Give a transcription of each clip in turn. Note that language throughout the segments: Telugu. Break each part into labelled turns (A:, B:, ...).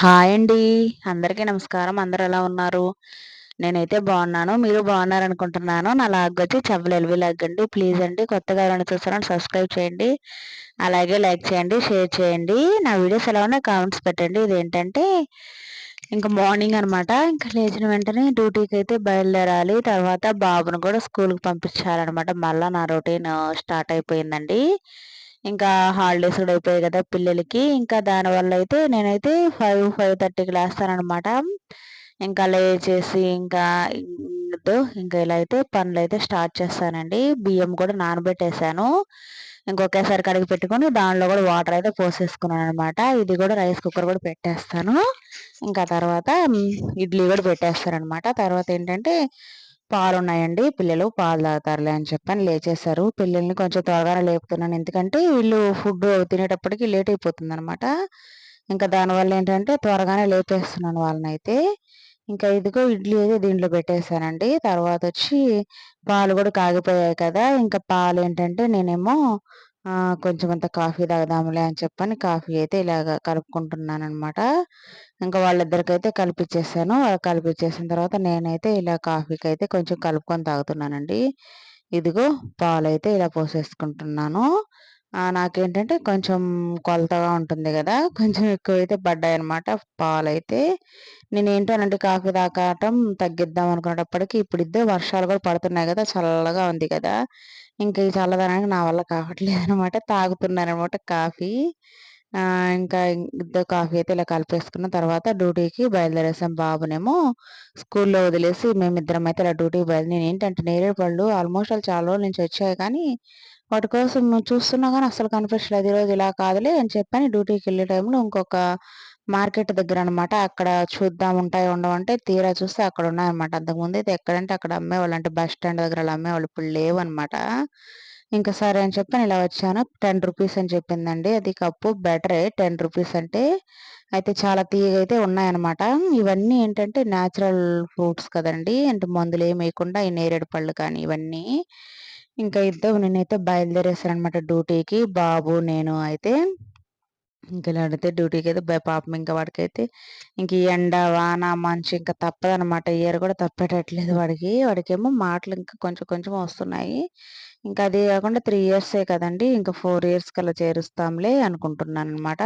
A: హాయ్ అండి. అందరికీ నమస్కారం. అందరు ఎలా ఉన్నారు? నేనైతే బాగున్నాను. మీరు బాగున్నారు అనుకుంటున్నాను నా లాగ్ వచ్చి చెవ్వలు ఎల్వి లాగ్ అండి ప్లీజ్ అండి కొత్తగా ఎవరైనా చూస్తారని సబ్స్క్రైబ్ చేయండి. అలాగే లైక్ చేయండి షేర్ చేయండి. నా వీడియోస్ ఎలా ఉన్నాయి కామెంట్స్ పెట్టండి. ఇదేంటంటే ఇంకా మార్నింగ్ అనమాట ఇంకా లేచిన వెంటనే డ్యూటీకి అయితే బయలుదేరాలి. తర్వాత బాబును కూడా స్కూల్కి పంపించాలన్నమాట. మళ్ళీ నా రొటీన్ స్టార్ట్ అయిపోయిందండి. ఇంకా హాలిడేస్ కూడా అయిపోయాయి కదా పిల్లలకి. ఇంకా దానివల్ల అయితే నేనైతే ఫైవ్ ఫైవ్ థర్టీకి లేస్తానమాట ఇంకా లేచేసి ఇంకా ఇంకా ఇలా అయితే పనులు అయితే స్టార్ట్ చేస్తానండి. బియ్యం కూడా నానబెట్టేశాను. ఇంకొకేసారి కడిగి పెట్టుకొని దానిలో కూడా వాటర్ అయితే పోసేసుకున్నాను అనమాట ఇది కూడా రైస్ కుక్కర్ కూడా పెట్టేస్తాను. ఇంకా తర్వాత ఇడ్లీ కూడా పెట్టేస్తాను అనమాట తర్వాత ఏంటంటే పాలు ఉన్నాయండి పిల్లలు పాలు తాగుతారులే అని చెప్పని లేచేశారు. పిల్లల్ని కొంచెం త్వరగానే లేపుతున్నాను. ఎందుకంటే వీళ్ళు ఫుడ్ తినేటప్పటికి లేట్ అయిపోతుంది అనమాట ఇంకా దానివల్ల ఏంటంటే త్వరగానే లేపేస్తున్నాను వాళ్ళనైతే. ఇంకా ఇదిగో ఇడ్లీ అయితే దీంట్లో పెట్టేశానండి. తర్వాత వచ్చి పాలు కూడా కాగిపోయాయి కదా. ఇంకా పాలు ఏంటంటే నేనేమో కొంచెం అంత కాఫీ తాగదాములే అని చెప్పని కాఫీ అయితే ఇలాగ కలుపుకుంటున్నాను అనమాట ఇంకా వాళ్ళిద్దరికైతే కలిపిచ్చేసాను. కలిపిచ్చేసిన తర్వాత నేనైతే ఇలా కాఫీకి అయితే కొంచెం కలుపుకొని తాగుతున్నానండి. ఇదిగో పాలైతే ఇలా పోసేసుకుంటున్నాను. నాకేంటంటే కొంచెం కొలతగా ఉంటుంది కదా! కొంచెం ఎక్కువైతే పడ్డాయి అనమాట పాలైతే. నేను ఏంటోనండి కాఫీ తాగటం తగ్గిద్దాం అనుకునేటప్పటికి ఇప్పుడు ఇద్దరు వర్షాలు కూడా పడుతున్నాయి కదా! చల్లగా ఉంది కదా! ఇంకా ఈ చల్లదనానికి నా వల్ల కావట్లేదు అనమాట తాగుతున్నారనమాట కాఫీ ఇంకా ఇద్దరు కాఫీ అయితే ఇలా కలిపేసుకున్న తర్వాత డ్యూటీకి బయలుదేరేసాం బాబునేమో స్కూల్లో వదిలేసి మేమిద్దరం అయితే ఇలా డ్యూటీకి బయలుదేరి నేను ఏంటంటే నేరేడు పళ్ళు ఆల్మోస్ట్ వాళ్ళు చాలా రోజుల నుంచి వచ్చాయి కానీ వాటి కోసం చూస్తున్నా కానీ అసలు కనిపించలేదు. ఈరోజు ఇలా కాదులే అని చెప్పని డ్యూటీకి వెళ్ళే టైంలో ఇంకొక మార్కెట్ దగ్గర అనమాట అక్కడ చూద్దాం ఉంటాయి ఉండవంటే తీరా చూస్తే అక్కడ ఉన్నాయన్నమాట. అంతకుముందు అయితే ఎక్కడంటే అక్కడ అమ్మేవాళ్ళు. అంటే బస్ స్టాండ్ దగ్గర అలా అమ్మేవాళ్ళు. ఇప్పుడు లేవు అనమాట ఇంకా సరే అని చెప్పి ఇలా వచ్చాను. టెన్ రూపీస్ అని చెప్పిందండి. అది కప్పు. బెటరే. టెన్ రూపీస్ అంటే అయితే చాలా తీగ అయితే ఉన్నాయన్నమాట. ఇవన్నీ ఏంటంటే న్యాచురల్ ఫ్రూట్స్ కదండి. అంటే మందులు ఏమి వేయకుండా ఈ నేరేడు పళ్ళు కానీ ఇవన్నీ. ఇంకా ఇద్దరు నేనైతే బయలుదేరేసాను అనమాట డ్యూటీకి. బాబు నేను అయితే ఇంక ఇలా అడిగితే డ్యూటీకి అయితే పాపం ఇంకా వాడికైతే ఇంక ఎండ వాన మంచు ఇంకా తప్పదనమాట. ఇయర్ కూడా తప్పేటట్లేదు వాడికి. వాడికేమో మాటలు ఇంకా కొంచెం కొంచెం వస్తున్నాయి. ఇంకా అది కాకుండా త్రీ ఇయర్సే కదండి. ఇంకా ఫోర్ ఇయర్స్ కల్లా చేరుస్తాంలే అనుకుంటున్నాను అనమాట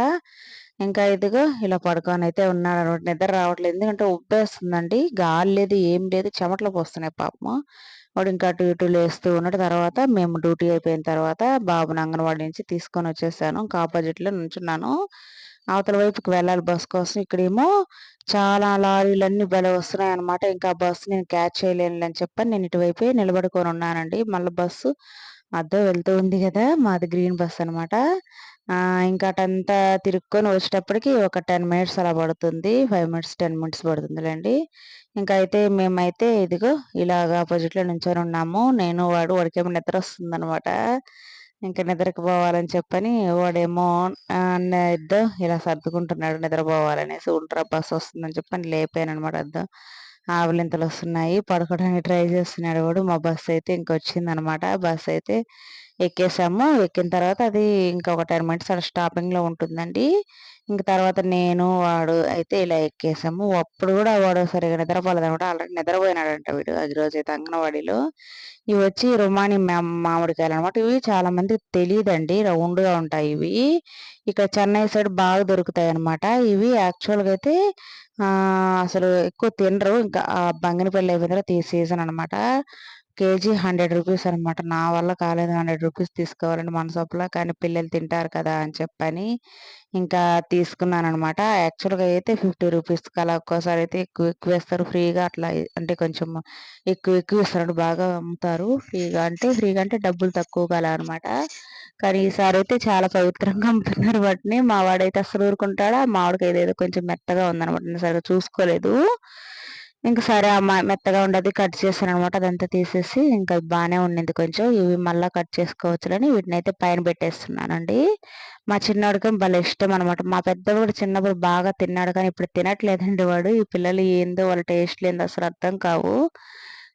A: ఇంకా ఇదిగో ఇలా పడుకొని అయితే ఉన్నాడు అనమాట నిద్ర రావట్లేదు. ఎందుకంటే ఉబ్బేస్తుందండి. గాలి లేదు ఏం లేదు. చెమటలు పోస్తున్నాయి పాపము. వాడు ఇంకా అటు ఇటు లేస్తూ ఉన్నాడు. తర్వాత మేము డ్యూటీ అయిపోయిన తర్వాత బాబుని అంగన్వాడి నుంచి తీసుకొని వచ్చేసాను. ఇంకా ఆపోజిట్లో నుంచున్నాను. అవతల వైపుకి వెళ్ళాలి బస్ కోసం. ఇక్కడేమో చాలా లారీలన్నీ భలే వస్తున్నాయి అనమాట ఇంకా బస్సు నేను క్యాచ్ చేయలేను అని చెప్పని నేను ఇటువైపు నిలబడుకొని ఉన్నానండి. మళ్ళీ బస్సు అద్దం వెళ్తూ ఉంది కదా మాది గ్రీన్ బస్ అనమాట ఇంకా అటంతా తిరుక్కొని వచ్చేటప్పటికి ఒక టెన్ మినిట్స్ అలా పడుతుంది. ఫైవ్ మినిట్స్ టెన్ మినిట్స్ పడుతుందిలేండి. ఇంకా అయితే మేమైతే ఇదిగో ఇలాగ ఆపోజిట్లో నుంచొని ఉన్నాము. నేను వాడు వాడికేమో నిద్ర వస్తుంది అనమాట ఇంకా నిద్రకు పోవాలని చెప్పని వాడేమో ఇద్దరు ఇలా సర్దుకుంటున్నాడు నిద్రపోవాలనేసి ఉంటరా బస్సు వస్తుందని చెప్పని లేపాను అనమాట అద్దం ఆవులింతలు వస్తున్నాయి పడుకోవడానికి ట్రై చేస్తున్నాడు వాడు. మా బస్సు అయితే ఇంకొచ్చింది అనమాట బస్సు అయితే ఎక్కేసాము. ఎక్కిన తర్వాత అది ఇంకొక టెన్ మినిట్స్ అక్కడ స్టాపింగ్లో ఉంటుందండి. ఇంక తర్వాత నేను వాడు అయితే ఇలా ఎక్కేసాము. అప్పుడు కూడా వాడు సరిగా నిద్రపోలేదనమాట ఆల్రెడీ నిద్రపోయినాడంట వీడు అది రోజు అయితే అంగన్వాడీలో. ఇవి వచ్చి రుమాని మామిడికాయలు అనమాట ఇవి చాలా మందికి తెలియదండి రౌండ్గా ఉంటాయి ఇవి. ఇక్కడ చెన్నై సైడ్ బాగా దొరుకుతాయి అనమాట ఇవి యాక్చువల్గా అయితే అసలు ఎక్కువ తినరు. ఇంకా బంగినపల్లి అయిపోయిన తర్వాత సీజన్ అనమాట కేజీ హండ్రెడ్ రూపీస్ అనమాట నా వల్ల కాలేదు హండ్రెడ్ రూపీస్ తీసుకోవాలని మన సొప్పులో కానీ పిల్లలు తింటారు కదా అని చెప్పని ఇంకా తీసుకున్నాను అనమాట యాక్చువల్గా అయితే ఫిఫ్టీ రూపీస్ అలా ఒక్కోసారి అయితే ఎక్కువ ఎక్కువ వేస్తారు. ఫ్రీగా అట్లా అంటే కొంచెం ఎక్కువ ఎక్కువ ఇస్తారు. బాగా అమ్ముతారు. ఫ్రీగా అంటే ఫ్రీగా అంటే డబ్బులు తక్కువ కల అనమాట కానీ ఈసారి అయితే చాలా పవిత్రంగా అమ్ముతున్నారు వాటిని. మా వాడైతే అసలు ఊరుకుంటాడా? మామిడికి ఏదేదో కొంచెం మెత్తగా ఉందనమాట నేను సరిగా చూసుకోలేదు. ఇంకా సరే అమ్మ మెత్తగా ఉండదు కట్ చేశాను అనమాట అదంతా తీసేసి ఇంకా బాగానే ఉండింది కొంచెం. ఇవి మళ్ళీ కట్ చేసుకోవచ్చులని వీటిని అయితే పైన పెట్టేస్తున్నానండి. మా చిన్నవాడికి భలే ఇష్టం అనమాట. మా పెద్దవాడు కూడా చిన్నప్పుడు బాగా తిన్నాడు కానీ ఇప్పుడు తినట్లేదండి వాడు. ఈ పిల్లలు ఏందో వాళ్ళ టేస్ట్ లేదు అసలు అర్థం కావు.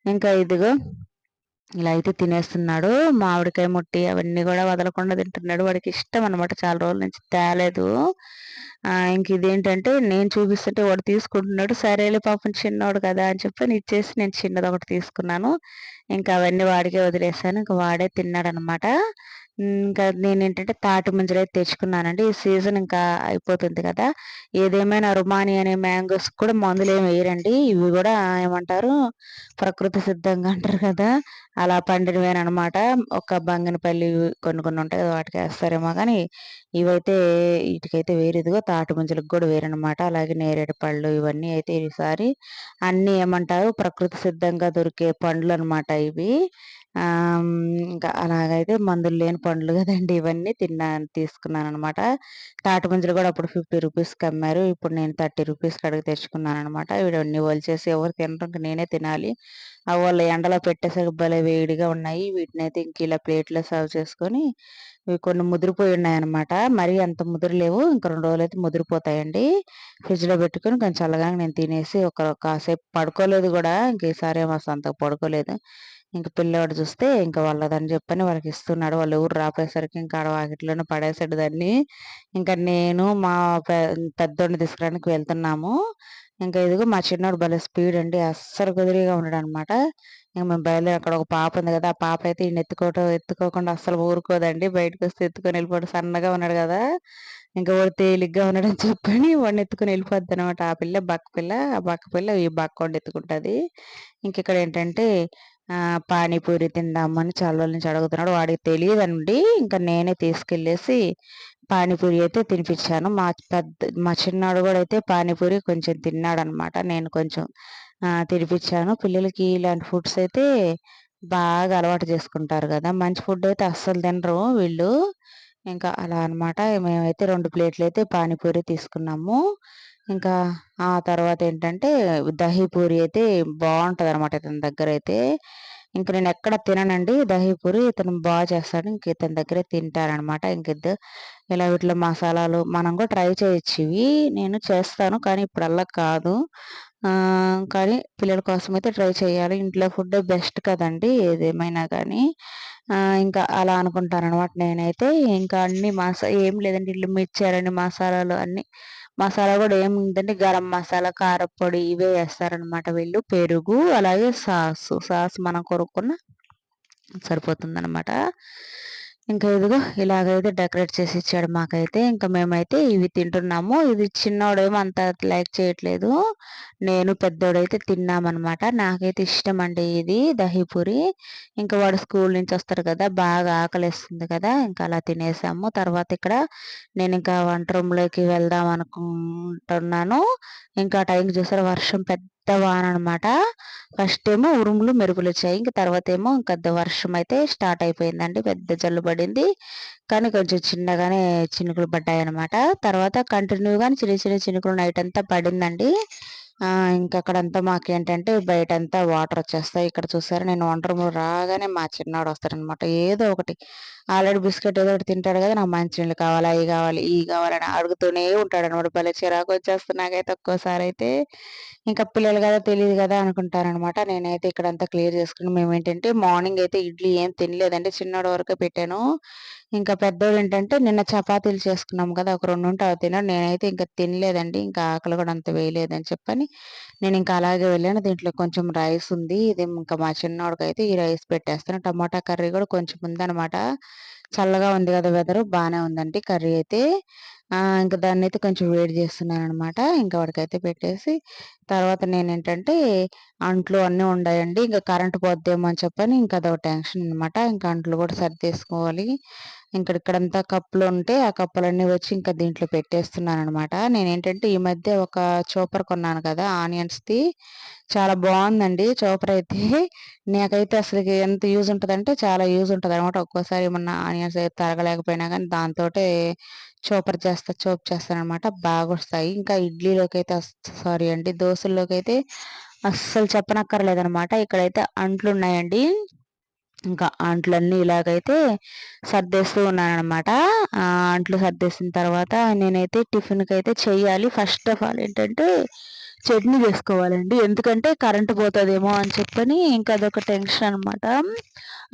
A: ఇంకా ఇదిగో ఇలా అయితే తినేస్తున్నాడు. మామిడికాయ ముట్టి అవన్నీ కూడా వదలకుండా తింటున్నాడు. వాడికి ఇష్టం అనమాట చాలా రోజుల నుంచి తేలేదు. ఇంక ఇదేంటంటే నేను చూపిస్తుంటే వాడు తీసుకుంటున్నాడు. సరేలే పాపం చిన్నోడు కదా అని చెప్పి ఇచ్చేసి నేను చిన్నది ఒకటి తీసుకున్నాను. ఇంకా అవన్నీ వాడికే వదిలేసాను. ఇంకా వాడే తిన్నాడు అనమాట ఇంకా నేను ఏంటంటే తాటి ముంజలు అయితే తెచ్చుకున్నానండి. ఈ సీజన్ ఇంకా అయిపోతుంది కదా. ఏదేమైనా రుమాని అనే మ్యాంగోస్ కూడా మందులు ఏమి వేయరండి. ఇవి కూడా ఏమంటారు? ప్రకృతి సిద్ధంగా అంటారు కదా. అలా పండినవేనమాట ఒక బంగినపల్లి కొన్ని కొన్ని ఉంటాయి వాటికి వేస్తారేమో కానీ ఇవైతే వీటికైతే వేరేదిగో తాటి ముంజలకు కూడా వేరనమాట అలాగే నేరేడు పళ్ళు ఇవన్నీ అయితే ఈసారి అన్నీ ఏమంటారు? ప్రకృతి సిద్ధంగా దొరికే పండ్లు అనమాట ఇవి. ఇంకా అలాగైతే మందులు లేని పండ్లు కదండి ఇవన్నీ తిన్నా తీసుకున్నాను అనమాట తాటి ముంజలు కూడా అప్పుడు ఫిఫ్టీ రూపీస్కి అమ్మారు. ఇప్పుడు నేను థర్టీ రూపీస్కి అడిగి తెచ్చుకున్నాను అనమాట వీడన్నీ చేసి ఎవరు తినడం నేనే తినాలి. అవి వాళ్ళు ఎండలో పెట్టేసరికి భలే వేడిగా ఉన్నాయి. వీటిని అయితే ఇంక ఇలా ప్లేట్లో సర్వ్ చేసుకొని ఇవి కొన్ని ముదిరిపోయి ఉన్నాయన్నమాట మరి అంత ముదిరలేవు ఇంక రెండు రోజులు అయితే ముదిరిపోతాయండి. ఫ్రిడ్జ్లో పెట్టుకొని కొంచెం చల్లగా నేను తినేసి ఒక కాసేపు పడుకోలేదు కూడా. ఇంక ఈసారి ఏమో అంత పడుకోలేదు. ఇంకా పిల్లవాడు చూస్తే ఇంకా వాళ్ళదని చెప్పని వాళ్ళకి ఇస్తున్నాడు. వాళ్ళు ఊరు రాపోయేసరికి ఇంకా ఆడ వాకిట్లోనే పడేసాడు దాన్ని. ఇంకా నేను మా పెద్దోడిని తీసుకురానికి వెళ్తున్నాము. ఇంకా ఇదిగో మా చిన్నోడు భలే స్పీడ్ అండి. అస్సలు కుదిరిగా ఉన్నాడు అనమాట ఇంకా మేము బయలుదేరి అక్కడ ఒక పాప ఉంది కదా ఆ పాప అయితే ఈయన ఎత్తుకోవటం ఎత్తుకోకుండా అస్సలు ఊరుకోదండి. బయటకు వస్తే ఎత్తుకొని వెళ్ళిపోవడం సన్నగా ఉన్నాడు కదా. ఇంకా వాడు తేలిగ్గా ఉన్నాడని చెప్పని వాడిని ఎత్తుకొని వెళ్ళిపోద్ది అనమాట ఆ పిల్ల బక్క పిల్ల ఆ బక్క పిల్ల ఈ బక్క వండి ఎత్తుకుంటుంది. ఇంక ఇక్కడ ఏంటంటే పానీపూరి తిందామని చాలా రోజుల నుంచి అడుగుతున్నాడు. వాడికి తెలియదండి. ఇంకా నేనే తీసుకెళ్ళేసి పానీపూరి అయితే తినిపించాను. మా పెద్ద మా చిన్నాడు కూడా అయితే పానీపూరి కొంచెం తిన్నాడు అనమాట నేను కొంచెం తినిపించాను. పిల్లలకి ఇలాంటి ఫుడ్స్ అయితే బాగా అలవాటు చేసుకుంటారు కదా. మంచి ఫుడ్ అయితే అస్సలు తినరు వీళ్ళు. ఇంకా అలా అనమాట మేమైతే రెండు ప్లేట్లు అయితే పానీపూరి తీసుకున్నాము. ఇంకా ఆ తర్వాత ఏంటంటే దహీపూరి అయితే బాగుంటుంది అనమాట ఇతని దగ్గర అయితే ఇంక నేను ఎక్కడ తిననండి దహీపూరి ఇతను బాగా చేస్తాడు. ఇంక ఇతని దగ్గరే తింటారనమాట ఇంకిద్దరు ఇలా వీటిలో మసాలాలు మనం కూడా ట్రై చేయొచ్చు ఇవి నేను చేస్తాను కానీ ఇప్పుడల్లా కాదు. కానీ పిల్లల కోసం అయితే ట్రై చేయాలి. ఇంట్లో ఫుడ్ బెస్ట్ కదండి. ఏదేమైనా కానీ ఇంకా అలా అనుకుంటాను అనమాట నేనైతే. ఇంకా అన్ని మసా ఏం లేదండి ఇల్లు మిర్చారని మసాలాలు అన్ని. మసాలా కూడా ఏముందంటే గరం మసాలా కారపొడి ఇవే వేస్తారనమాట వీళ్ళు. పెరుగు అలాగే సాస్. సాస్ మనం కొనుక్కున్న సరిపోతుందనమాట ఇంకా ఇదిగో ఇలాగైతే డెకరేట్ చేసి ఇచ్చాడు మాకైతే. ఇంకా మేమైతే ఇవి తింటున్నాము. ఇది చిన్నోడేమో అంత లైక్ చేయట్లేదు. నేను పెద్దోడైతే తిన్నామన్నమాట. నాకైతే ఇష్టం అండి ఇది దహీపూరి ఇంకా వాడు స్కూల్ నుంచి వస్తారు కదా బాగా ఆకలిస్తుంది కదా ఇంకా అలా తినేసాము. తర్వాత ఇక్కడ నేను ఇంకా వంట రూమ్లోకి వెళ్దాం అనుకుంటున్నాను. ఇంకా టైంకి చూసారు వర్షం పెద్ద పెద్ద వాన అనమాట ఫస్ట్ ఏమో ఉరుములు మెరుపులు వచ్చాయి ఇంకా తర్వాత ఏమో ఇంకా వర్షం అయితే స్టార్ట్ అయిపోయిందండి. పెద్ద జల్లు పడింది. కానీ కొంచెం చిన్నగానే చినుకులు పడ్డాయి అనమాట తర్వాత కంటిన్యూగా చిన్న చిన్న చినుకులు నైట్ అంతా పడిందండి. ఇంకా అక్కడంతా మాకేంటంటే బయటంతా వాటర్ వచ్చేస్తాయి ఇక్కడ చూసారా నేను వంట మూడు రాగానే మా చిన్నాడు వస్తారనమాట ఏదో ఒకటి. ఆల్రెడీ బిస్కెట్ ఏదో ఒకటి తింటాడు కదా నాకు మంచినీళ్ళు కావాలి అవి కావాలి ఇవి కావాలని అడుగుతూనే ఉంటాడు అనమాట భలే చిరాకు వచ్చేస్తుంది నాకైతే ఒక్కోసారి అయితే ఇంకా పిల్లలు కదా తెలియదు కదా అనుకుంటారనమాట. నేనైతే ఇక్కడంతా క్లియర్ చేసుకుని మేము ఏంటంటే మార్నింగ్ అయితే ఇడ్లీ ఏం తినలేదంటే చిన్నోడు వరకే పెట్టాను. ఇంకా పెద్దోడు ఏంటంటే నిన్న చపాతీలు చేసుకున్నాం కదా ఒక రెండు ఉంటే అవి తిన్నాడు నేనైతే ఇంకా తినలేదండి ఇంకా ఆకలి కూడా అంత వేయలేదని చెప్పని నేను ఇంకా అలాగే వెళ్ళాను. దీంట్లో కొంచెం రైస్ ఉంది. ఇది ఇంకా మా చిన్నోడికి అయితే ఈ రైస్ పెట్టేస్తాను. టమాటా కర్రీ కూడా కొంచెం ఉందనమాట చల్లగా ఉంది కదా వెదర్ బాగానే ఉందండి కర్రీ అయితే. ఇంకా దాన్ని అయితే కొంచెం వేడి చేస్తున్నాను అనమాట ఇంకా వాడికైతే పెట్టేసి తర్వాత నేను ఏంటంటే అంట్లు అన్నీ ఉన్నాయండి ఇంకా కరెంట్ పోద్దేమో అని చెప్పని ఇంకా అదొక టెన్షన్ అనమాట ఇంకా అంట్లు కూడా సర్దేసుకోవాలి. ఇంకడిక్కడంతా కప్పులు ఉంటే ఆ కప్పులన్నీ వచ్చి ఇంకా దీంట్లో పెట్టేస్తున్నాను అనమాట నేను ఏంటంటే ఈ మధ్య ఒక చోపర్ కొన్నాను కదా ఆనియన్స్ది. చాలా బాగుందండి చోపర్ అయితే. నాకైతే అసలు ఎంత యూజ్ ఉంటుందంటే చాలా యూజ్ ఉంటుంది అనమాట ఒక్కోసారి ఏమన్నా ఆనియన్స్ తరగలేకపోయినా కానీ దాంతో చోపర్ చేస్తా చోప్ చేస్తాను అనమాట బాగా వస్తాయి ఇంకా ఇడ్లీలోకి అయితే సారీ అండి దోశల్లోకి అయితే అస్సలు చెప్పనక్కర్లేదనమాట. ఇక్కడైతే అంట్లు ఉన్నాయండి ఇంకా అంట్లన్నీ ఇలాగైతే సర్దేస్తూ ఉన్నానమాట అంట్లు సర్దేసిన తర్వాత నేనైతే టిఫిన్కి అయితే చెయ్యాలి. ఫస్ట్ ఆఫ్ ఆల్ ఏంటంటే చట్నీ చేసుకోవాలండి. ఎందుకంటే కరెంటు పోతుందేమో అని చెప్పని ఇంకా అదొక టెన్షన్ అనమాట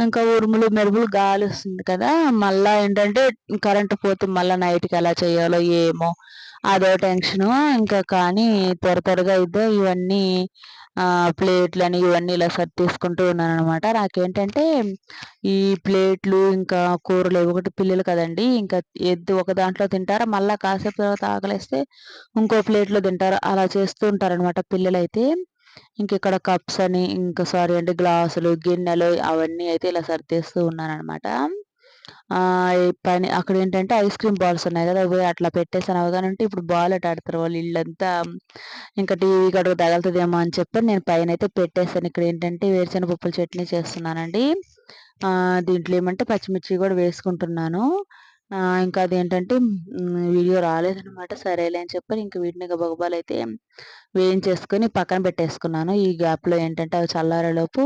A: ఇంకా ఉరుములు మెరుపులు గాలి వస్తుంది కదా మళ్ళీ ఏంటంటే కరెంటు పోతే మళ్ళీ నైట్కి ఎలా చేయాలో ఏమో అదో టెన్షను. ఇంకా కానీ త్వర త్వరగా అయితే ఇవన్నీ ప్లేట్లని ఇవన్నీ ఇలా సర్దేసుకుంటూ ఉన్నాననమాట నాకేంటంటే ఈ ప్లేట్లు ఇంకా కూరలు ఒకటి పిల్లలు కదండి ఇంకా ఎద్దు ఒక దాంట్లో తింటారా మళ్ళీ కాసేపు తర్వాత ఆకలిస్తే ఇంకో ప్లేట్లో తింటారు అలా చేస్తూ ఉంటారనమాట పిల్లలైతే. ఇంక ఇక్కడ కప్స్ అని ఇంకా సారీ అంటే గ్లాసులు గిన్నెలు అవన్నీ అయితే ఇలా సర్దేస్తూ ఉన్నాననమాట పని అక్కడ ఏంటంటే ఐస్ క్రీమ్ బాల్స్ ఉన్నాయి కదా అవి అట్లా పెట్టేసాను అవగానంటే ఇప్పుడు బాల్ అట్ ఆడతారు వాళ్ళు. ఇల్లంతా ఇంకా టీవీ గడుగు తగలుతుందేమో అని చెప్పి నేను పైన అయితే పెట్టేసాను ఇక్కడ ఏంటంటే వేరుశెనగ చట్నీ చేస్తున్నానండి. దీంట్లో ఏమంటే పచ్చిమిర్చి కూడా వేసుకుంటున్నాను. ఇంకా అదేంటంటే వీడియో రాలేదనమాట సరేలే అని చెప్పి ఇంక వీటిని గబగబాలు అయితే వేయించేసుకొని పక్కన పెట్టేసుకున్నాను. ఈ గ్యాప్లో ఏంటంటే అవి చల్లారేలోపు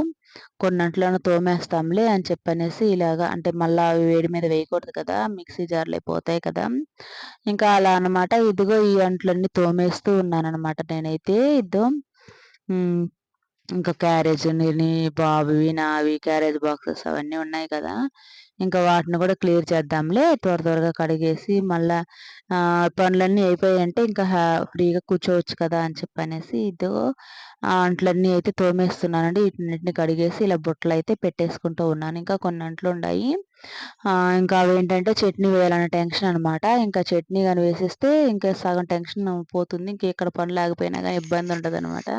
A: కొన్నంట్లోనే తోమేస్తాంలే అని చెప్పనేసి ఇలాగా అంటే మళ్ళీ అవి వేడి మీద వేయకూడదు కదా మిక్సీ జార్లు అయిపోతాయి కదా. ఇంకా అలా అనమాట ఇదిగో ఈ అంట్లన్నీ తోమేస్తూ ఉన్నానమాట నేనైతే. ఇద్దో ఇంకా క్యారేజ్ బాబువి నావి క్యారేజ్ బాక్సెస్ అవన్నీ ఉన్నాయి కదా. ఇంకా వాటిని కూడా క్లియర్ చేద్దాంలే. త్వర త్వరగా కడిగేసి మళ్ళా పనులన్నీ అయిపోయాయంటే ఇంకా ఫ్రీగా కూర్చోవచ్చు కదా అని చెప్పనేసి ఇదో అంట్లన్నీ అయితే తోమేస్తున్నానండి. వీటిని కడిగేసి ఇలా బుట్టలు అయితే పెట్టేసుకుంటూ ఉన్నాను. ఇంకా కొన్ని అంట్లు ఉన్నాయి ఇంకా అవి ఏంటంటే చట్నీ వేయాలన్న టెన్షన్ అనమాట ఇంకా చట్నీ కానీ వేసేస్తే ఇంకా సగం టెన్షన్ పోతుంది. ఇంక ఇక్కడ పనులు ఆగిపోయినా కానీ ఇబ్బంది ఉంటుంది అనమాట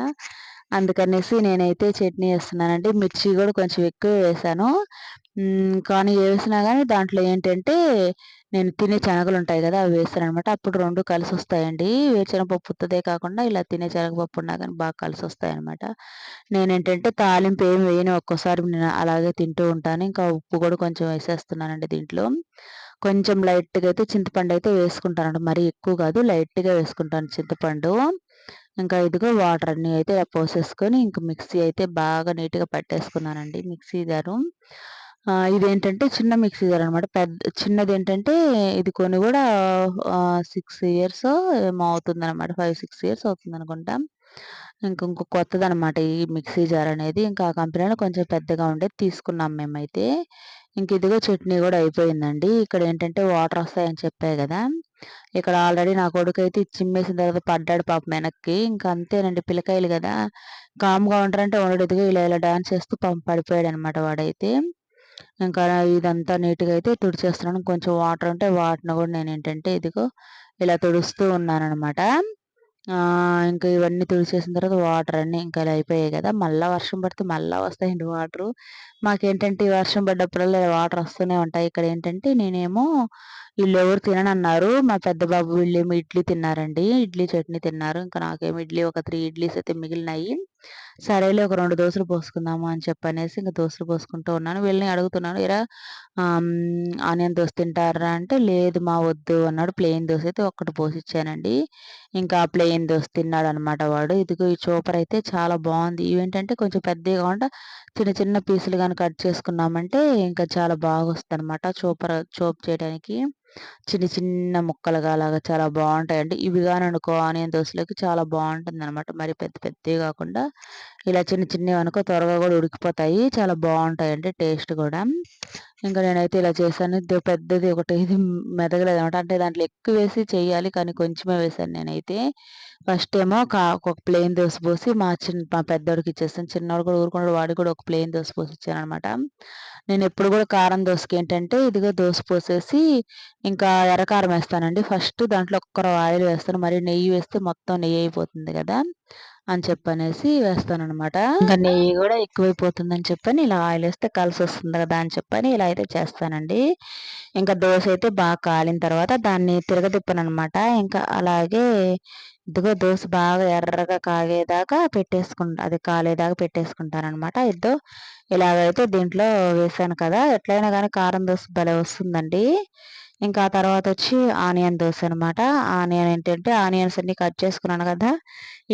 A: అందుకనేసి నేనైతే చట్నీ వేస్తున్నానండి. మిర్చి కూడా కొంచెం ఎక్కువ వేసాను. కానీ వేసినా కానీ దాంట్లో ఏంటంటే నేను తినే శనగలు ఉంటాయి కదా అవి వేస్తాను అనమాట అప్పుడు రెండు కలిసి వస్తాయండి వేరుశనగపప్పు ఉత్తదే కాకుండా ఇలా తినే శనగపప్పు ఉన్నా కానీ బాగా కలిసి వస్తాయి అనమాట నేనేంటంటే తాలింపు ఏం వేయను. ఒక్కోసారి నేను అలాగే తింటూ ఉంటాను. ఇంకా ఉప్పు కూడా కొంచెం వేసేస్తున్నానండి దీంట్లో. కొంచెం లైట్గా అయితే చింతపండు అయితే వేసుకుంటాను మరీ ఎక్కువ కాదు లైట్గా వేసుకుంటాను చింతపండు. ఇంకా ఇదిగో వాటర్ అన్నీ అయితే పోసేసుకొని ఇంకా మిక్సీ అయితే బాగా నీట్గా పట్టేసుకున్నానండి మిక్సీ జారు. ఇదేంటంటే చిన్న మిక్సీ జార్ అనమాట పెద్ద చిన్నది ఏంటంటే ఇది కొని కూడా సిక్స్ ఇయర్స్ ఏమో అవుతుంది అనమాట ఫైవ్ సిక్స్ ఇయర్స్ అవుతుంది అనుకుంటా ఇంక ఇంకో కొత్తది అనమాట ఈ మిక్సీ జార్ అనేది. ఇంకా ఆ కంపెనీలో కొంచెం పెద్దగా ఉండేది తీసుకున్నాం మేమైతే. ఇంక ఇదిగో చట్నీ కూడా అయిపోయిందండి. ఇక్కడ ఏంటంటే వాటర్ వస్తాయని చెప్పాయి కదా. ఇక్కడ ఆల్రెడీ నా కొడుకు అయితే చిమ్మేసిన తర్వాత పడ్డాడు పాపం వెనక్కి. ఇంకా అంతేనండి పిల్లకాయలు కదా. కామ్గా ఉంటారంటే ఉండడు ఇదిగో ఇలా ఇలా డాన్స్ చేస్తూ పంప పడిపోయాడు అనమాట వాడైతే. ఇంకా ఇదంతా నీట్గా అయితే తుడిచేస్తున్నాను. కొంచెం వాటర్ ఉంటే వాటిని కూడా నేను ఏంటంటే ఇదిగో ఇలా తుడుస్తూ ఉన్నాను అనమాట ఇంకా ఇవన్నీ తుడిచేసిన తర్వాత వాటర్ అన్నీ ఇంకా ఇలా అయిపోయాయి కదా. మళ్ళీ వర్షం పడితే మళ్ళీ వస్తాయండి వాటరు మాకేంటంటే ఈ వర్షం పడ్డప్పుడల్లా వాటర్ వస్తూనే ఉంటాయి. ఇక్కడ ఏంటంటే నేనేమో వీళ్ళు ఎవరు తిననన్నారు. మా పెద్ద బాబు వీళ్ళేమో ఇడ్లీ తిన్నారండి. ఇడ్లీ చట్నీ తిన్నారు. ఇంకా నాకేమో ఇడ్లీ ఒక త్రీ ఇడ్లీస్ అయితే మిగిలినాయి. సరేలే ఒక రెండు దోశలు పోసుకుందాము అని చెప్పనేసి ఇంకా దోశలు పోసుకుంటూ ఉన్నాను. వీళ్ళని అడుగుతున్నాను ఇలా ఆనియన్ దోశ తింటారా? అంటే లేదు మా వద్దు అన్నాడు. ప్లెయిన్ దోశ అయితే ఒక్కటి పోసిచ్చానండి. ఇంకా ప్లెయిన్ దోశ తిన్నాడు అనమాట వాడు. ఇదిగో ఈ చూపర్ అయితే చాలా బాగుంది. ఇవేంటంటే కొంచెం పెద్దగా కాకుండా చిన్న చిన్న పీసులు కానీ కట్ చేసుకున్నామంటే ఇంకా చాలా బాగా వస్తుంది అనమాట చూపర్ చూప్ చేయడానికి చిన్న చిన్న ముక్కలుగా అలాగా చాలా బాగుంటాయండి. ఇవి కానీ అనుకో ఆనియన్ దోశలోకి చాలా బాగుంటుంది అనమాట మరి పెద్ద పెద్దవి కాకుండా ఇలా చిన్న చిన్నవి అనుకో త్వరగా కూడా ఉడికిపోతాయి. చాలా బాగుంటాయండి టేస్ట్ కూడా. ఇంకా నేనైతే ఇలా చేశాను. ఇది పెద్దది ఒకటి. ఇది మెదగలేదు అనమాట అంటే దాంట్లో ఎక్కువ వేసి చేయాలి కానీ కొంచెమే వేసాను నేనైతే. ఫస్ట్ ఏమో కా ఒక ప్లేన్ దోశ పోసి మా చిన్న మా పెద్దోడికి ఇచ్చేస్తాను. చిన్నవాడు కూడా ఊరుకున్నాడు. వాడికి కూడా ఒక ప్లేన్ దోశ పోసి ఇచ్చాను అనమాట నేను ఎప్పుడు కూడా కారం దోశకి ఏంటంటే ఇదిగో దోశ పోసేసి ఇంకా ఎర్రకారం వేస్తానండి. ఫస్ట్ దాంట్లో ఒక్కర ఆయిల్ వేస్తాను. మరి నెయ్యి వేస్తే మొత్తం నెయ్యి అయిపోతుంది కదా. అని చెప్పనేసి వేస్తాను అనమాట ఇంకా నెయ్యి కూడా ఎక్కువైపోతుందని చెప్పని ఇలా ఆయిల్ వేస్తే కలిసి వస్తుంది కదా అని చెప్పని ఇలా అయితే చేస్తానండి. ఇంకా దోశ అయితే బాగా కాలిన తర్వాత దాన్ని తిరగదిప్పను అనమాట ఇంకా అలాగే ఇదిగో దోశ బాగా ఎర్రగా కాగేదాకా పెట్టేసుకుంటా అది కాలేదాకా పెట్టేసుకుంటాను అనమాట ఇద్దో ఇలాగైతే దీంట్లో వేసాను కదా. ఎట్లయినా కానీ కారం దోశ భలే వస్తుందండి. ఇంకా తర్వాత వచ్చి ఆనియన్ దోశ అనమాట ఆనియన్ ఏంటంటే ఆనియన్స్ అన్ని కట్ చేసుకున్నాను కదా.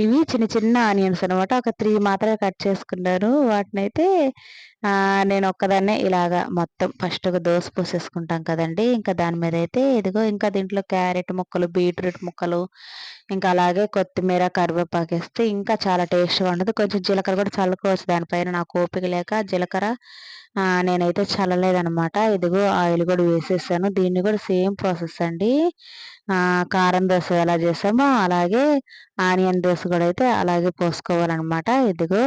A: ఇవి చిన్న చిన్న ఆనియన్స్ అనమాట ఒక త్రీ మాత్రమే కట్ చేసుకున్నాను. వాటిని అయితే నేను ఒక్కదాన్నే ఇలాగా మొత్తం ఫస్ట్ ఒక దోశ పోసేసుకుంటాం కదండి. ఇంకా దాని మీద అయితే ఇదిగో ఇంకా దీంట్లో క్యారెట్ ముక్కలు బీట్రూట్ ముక్కలు ఇంకా అలాగే కొత్తిమీర కరివేపాకు వేస్తే ఇంకా చాలా టేస్ట్గా ఉండదు. కొంచెం జీలకర్ర కూడా చల్లుకోవచ్చు. దానిపైన నాకు ఓపిక లేక జీలకర్ర నేనైతే చల్లలేదనమాట ఇదిగో ఆయిల్ కూడా వేసేసాను. దీన్ని కూడా సేమ్ ప్రాసెస్ అండి. కారం దోశ ఎలా చేసామో అలాగే ఆనియన్ దోశ కూడా అయితే అలాగే పోసుకోవాలన్నమాట. ఇదిగో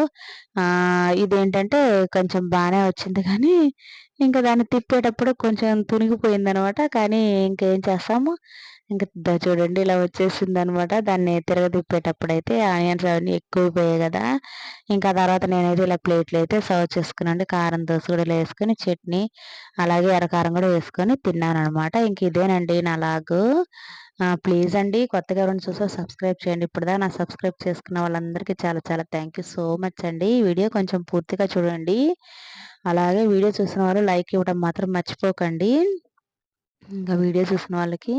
A: ఇదేంటంటే కొంచెం బాగానే వచ్చింది కానీ ఇంకా దాన్ని తిప్పేటప్పుడు కొంచెం తునిగిపోయింది అనమాట కానీ ఇంకేం చేస్తాము? ఇంకా చూడండి ఇలా వచ్చేసింది అనమాట దాన్ని తిరగదిప్పేటప్పుడు అయితే ఆనియన్స్ అవన్నీ ఎక్కువ పోయాయి కదా. ఇంకా తర్వాత నేనైతే ఇలా ప్లేట్లు అయితే సర్వ్ చేసుకున్నాను కారం దోశ కూడా వేసుకొని చట్నీ అలాగే ఎర్రకారం కూడా వేసుకొని తిన్నాను అనమాట ఇంక ఇదేనండి నా లాగు. ప్లీజ్ అండి కొత్తగా ఎవరైనా చూసా సబ్స్క్రైబ్ చేయండి. ఇప్పుడుదా నా సబ్స్క్రైబ్ చేసుకున్న వాళ్ళందరికీ చాలా చాలా థ్యాంక్ యూ సో మచ్ అండి. ఈ వీడియో కొంచెం పూర్తిగా చూడండి. అలాగే వీడియో చూసిన వాళ్ళు లైక్ ఇవ్వడం మాత్రం మర్చిపోకండి. ఇంకా వీడియో చూసిన వాళ్ళకి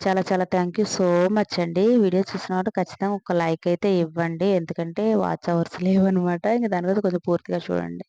A: చాలా చాలా థ్యాంక్ యూ సో మచ్ అండి. వీడియో చూసిన వాళ్ళు ఖచ్చితంగా ఒక లైక్ అయితే ఇవ్వండి. ఎందుకంటే వాచ్ అవర్స్ లేవనమాట ఇంకా దాని కొంచెం పూర్తిగా చూడండి.